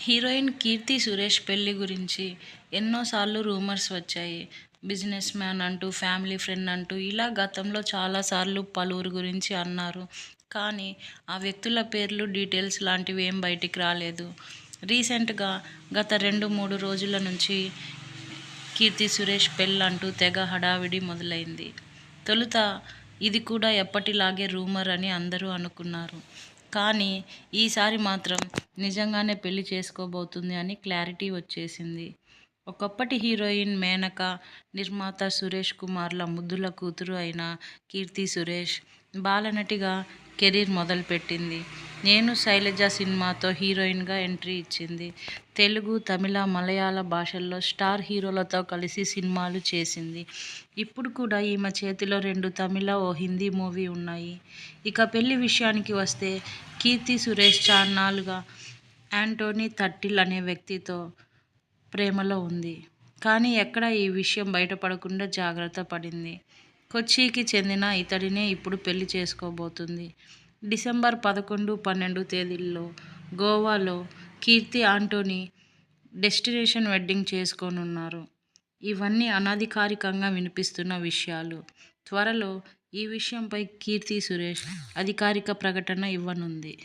Heroine Keerthy Suresh పెళ్ళి గురించి ఎన్నోసార్లు రూమర్స్ వచ్చాయి. బిజినెస్ మ్యాన్ అంటూ, ఫ్యామిలీ ఫ్రెండ్ అంటూ ఇలా గతంలో చాలాసార్లు పలువురు గురించి అన్నారు. కానీ ఆ వ్యక్తుల పేర్లు, డీటెయిల్స్ లాంటివి ఏం బయటికి రాలేదు. రీసెంట్గా గత రెండు మూడు రోజుల నుంచి కీర్తి సురేష్ పెళ్ళంటూ తెగ హడావిడి మొదలైంది. తొలుత ఇది కూడా ఎప్పటిలాగే రూమర్ అని అందరూ అనుకున్నారు. కానీ ఈసారి మాత్రం నిజంగానే పెళ్ళి చేసుకోబోతుంది అని క్లారిటీ వచ్చేసింది. ఒకప్పటి హీరోయిన్ మేనక, నిర్మాత సురేష్ కుమార్ల ముద్దుల కూతురు అయిన కీర్తి సురేష్ బాలనటిగా కెరీర్ మొదలుపెట్టింది. నేను శైలజ సినిమాతో హీరోయిన్గా ఎంట్రీ ఇచ్చింది. తెలుగు, తమిళ, మలయాళ భాషల్లో స్టార్ హీరోలతో కలిసి సినిమాలు చేసింది. ఇప్పుడు కూడా ఈమె చేతిలో రెండు తమిళ, ఓ హిందీ మూవీ ఉన్నాయి. ఇక పెళ్ళి విషయానికి వస్తే కీర్తి సురేష్ చాన్నాలుగా యాంటోనీ తట్టిల్ అనే వ్యక్తితో ప్రేమలో ఉంది. కానీ ఎక్కడ ఈ విషయం బయటపడకుండా జాగ్రత్త పడింది. కొచ్చికి చెందిన ఇతడినే ఇప్పుడు పెళ్ళి చేసుకోబోతుంది డిసెంబర్ పదకొండు, పన్నెండు తేదీల్లో గోవాలో కీర్తి, ఆంటోనీ డెస్టినేషన్ వెడ్డింగ్ చేసుకోనున్నారు. ఇవన్నీ అనధికారికంగా వినిపిస్తున్న విషయాలు. త్వరలో ఈ విషయంపై కీర్తి సురేష్ అధికారిక ప్రకటన ఇవ్వనుంది.